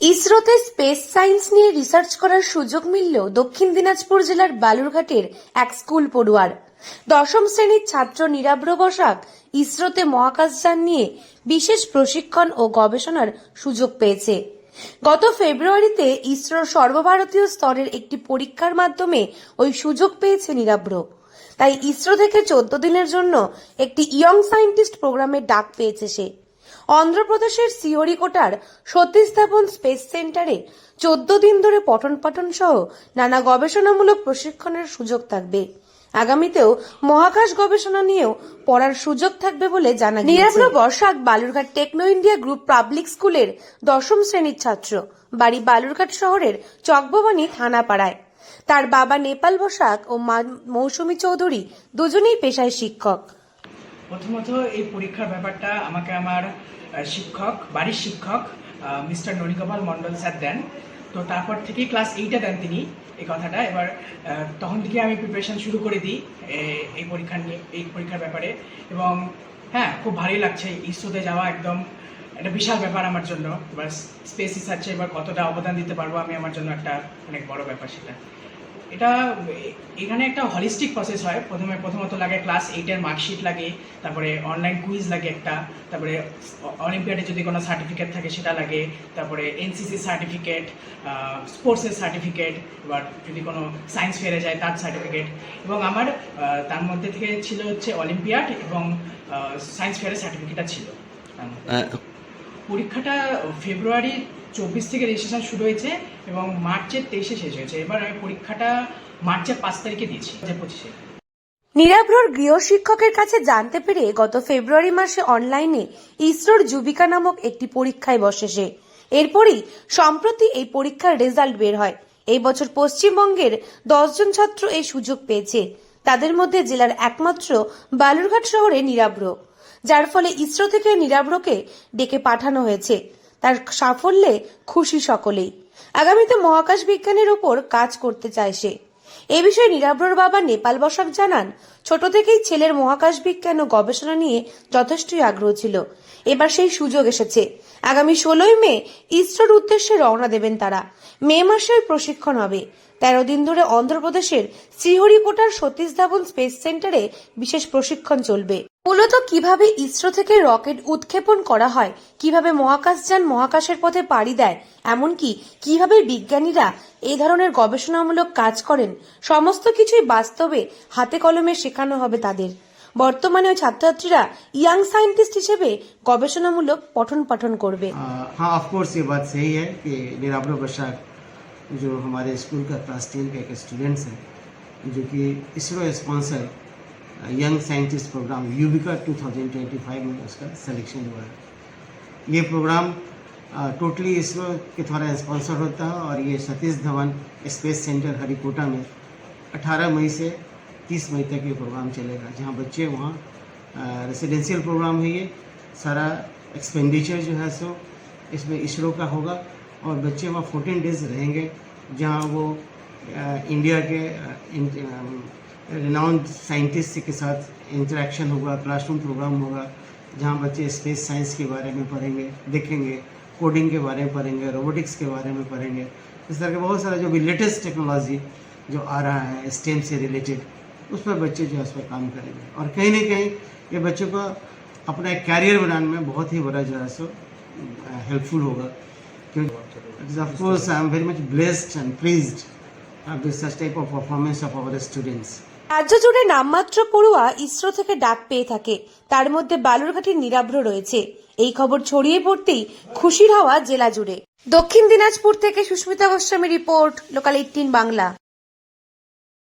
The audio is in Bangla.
ইসরোতে স্পেস সায়েন্স নিয়ে রিসার্চ করার সুযোগ মিলল দক্ষিণ দিনাজপুর জেলার বালুরঘাটের এক স্কুল পড়ুয়ার। দশম শ্রেণির ছাত্র নীরাব্র বসাক ইসরোতে মহাকাশযান নিয়ে বিশেষ প্রশিক্ষণ ও গবেষণার সুযোগ পেয়েছে। গত ফেব্রুয়ারিতে ইসরোর সর্বভারতীয় স্তরের একটি পরীক্ষার মাধ্যমে ওই সুযোগ পেয়েছে নীরাব্র। তাই ইসরো থেকে চোদ্দ দিনের জন্য একটি ইয়ং সায়েন্টিস্ট প্রোগ্রামের ডাক পেয়েছে সে। অন্ধ্রপ্রদেশের সিওরিকোটার সতীশ ধাবন স্পেস সেন্টারে চোদ্দ দিন ধরে পঠন পাঠন সহ নানা গবেষণামূলক প্রশিক্ষণের সুযোগ থাকবে। আগামীতেও মহাকাশ গবেষণা নিয়েও পড়ার সুযোগ থাকবে বলে জানা নীরাব্র বর্ষাক Balurghat techno India group public স্কুলের দশম শ্রেণির ছাত্র, বাড়ি বালুরঘাট শহরের চকভবানী থানাপাড়ায় তার বাবা নেপাল বসাক ও মা মৌসুমী চৌধুরী দুজনেই পেশায় শিক্ষক। প্রথমত এই পরীক্ষার ব্যাপারটা আমাকে আমার শিক্ষক, বাড়ির শিক্ষক মিস্টার নরিগোপাল মণ্ডল স্যার দেন। তো তারপর থেকেই ক্লাস এইটে দেন তিনি এই কথাটা। এবার তখন থেকে আমি প্রিপারেশন শুরু করে দিই এই পরীক্ষা নিয়ে, এই পরীক্ষার ব্যাপারে। এবং হ্যাঁ খুব ভালোই লাগছে। ইসরোতে যাওয়া একদম একটা বিশাল ব্যাপার আমার জন্য। এবার স্পেস রিসার্চে এবার কতটা অবদান দিতে পারব আমি আমার জন্য একটা অনেক বড় ব্যাপার সেটা। এটা এখানে একটা হলিস্টিক প্রসেস হয়। প্রথমে প্রথমত লাগে ক্লাস এইটের মার্কশিট লাগে তারপরে অনলাইন কুইজ লাগে একটা তারপরে অলিম্পিয়াডে যদি কোনো সার্টিফিকেট থাকে সেটা লাগে তারপরে এনসিসি সার্টিফিকেট স্পোর্টসের সার্টিফিকেট এবার যদি কোনো সায়েন্স ফেয়ারে যায় তার সার্টিফিকেট এবং আমার তার মধ্যে থেকে ছিল হচ্ছে অলিম্পিয়াড এবং সায়েন্স ফেয়ারের সার্টিফিকেটটা ছিল। পরীক্ষাটা ফেব্রুয়ারি চব্বিশ থেকে রেজিস্ট্রেশন শুরু হয়েছে এবং মার্চের তেইশে শেষ হয়েছে। এবার আমি পরীক্ষাটা মার্চের পাঁচ তারিখে দিয়েছি পঁচিশে। নীরাব্রর গৃহশিক্ষকের কাছে জানতে পেরে গত ফেব্রুয়ারি মাসে অনলাইনে ইসরোর যুবিকা নামক একটি পরীক্ষায় বসে সে। এরপরই সম্প্রতি এই পরীক্ষার রেজাল্ট বের হয়। এই বছর পশ্চিমবঙ্গের দশজন ছাত্র এই সুযোগ পেয়েছে। তাদের মধ্যে জেলার একমাত্র বালুরঘাট শহরে নীরাব্র যার ফলে ইসরো থেকে নীরাব্রকে ডেকে পাঠানো হয়েছে। তার সাফল্যে খুশি সকলেই। আগামীতে মহাকাশ বিজ্ঞানের উপর কাজ করতে চায় সে। এ বিষয়ে নীলাব্রর বাবা নেপাল বসাক জানান, ছোট থেকেই ছেলের মহাকাশ বিজ্ঞান ও গবেষণা নিয়ে যথেষ্টই আগ্রহ ছিল। এবার সেই সুযোগ এসেছে। আগামী ষোলোই মে ইসরোর উদ্দেশ্যে রওনা দেবেন তারা। মে মাসে প্রশিক্ষণ হবে। তেরো দিন ধরে অন্ধ্রপ্রদেশের শ্রীহরিকোটার সতীশ ধাবন স্পেস সেন্টারে বিশেষ প্রশিক্ষণ চলবে। মূলত কিভাবে ইসরো থেকে রকেট উৎক্ষেপণ করা হয় কিভাবে মহাকাশযান মহাকাশের পথে পাড়ি দেয় এমনকি কিভাবে বিজ্ঞানীরা এই ধরনের গবেষণামূলক কাজ করেন সমস্ত কিছুই বাস্তবে হাতে কলমে শেখানো হবে তাদের বর্তমানে ওই ছাত্রছাত্রীরা ইয়াং সায়েন্টিস্ট হিসেবে গবেষণামূলক পঠন পাঠন করবে आ, हाँ ऑफ कोर्स ये बात सही है कि निराब्रो बशाक जो हमारे स्कूल का क्लास टेन का एक स्टूडेंट्स है जो कि ISRO sponsor young scientist programme YUVIKA 2025 में उसका सिलेक्शन हुआ है। ये प्रोग्राम टोटली इसरो के द्वारा स्पॉन्सर होता है और ये सतीश धवन स्पेस सेंटर हरिकोटा में 18 मई से 30 मई तक ये प्रोग्राम चलेगा जहाँ बच्चे वहाँ रेसिडेंशियल प्रोग्राम है ये। सारा एक्सपेंडिचर जो है सो इसमें इसरो का होगा और बच्चे वहाँ फोर्टीन डेज़ रहेंगे जहाँ वो अ, इंडिया के रिनाउंड साइंटिस्ट के साथ इंटरेक्शन होगा क्लासरूम प्रोग्राम होगा, जहाँ बच्चे स्पेस साइंस के बारे में पढ़ेंगे, देखेंगे कोडिंग के बारे में पढ़ेंगे रोबोटिक्स के बारे में पढ़ेंगे, इस तरह के बहुत सारा जो भी लेटेस्ट टेक्नोलॉजी जो आ रहा है स्टेम से रिलेटेड उस पर बच्चे जो है उस पर काम करेंगे और कहीं ना कहीं ये बच्चों का अपना एक कैरियर बनाने में बहुत ही बड़ा जो है सो हेल्पफुल होगा क्योंकि of course I am very much blessed and pleased with such type of performance of our students. রাজ্য জুড়ে নামমাত্র পড়ুয়া ইসরো থেকে ডাক পেয়ে থাকে। তার মধ্যে বালুরঘাটের নিরাভ্র রয়েছে। এই খবর ছড়িয়ে পড়তেই খুশির হওয়া জেলা জুড়ে। দক্ষিণ দিনাজপুর থেকে Susmita Goswami report, local eighteen Bangla.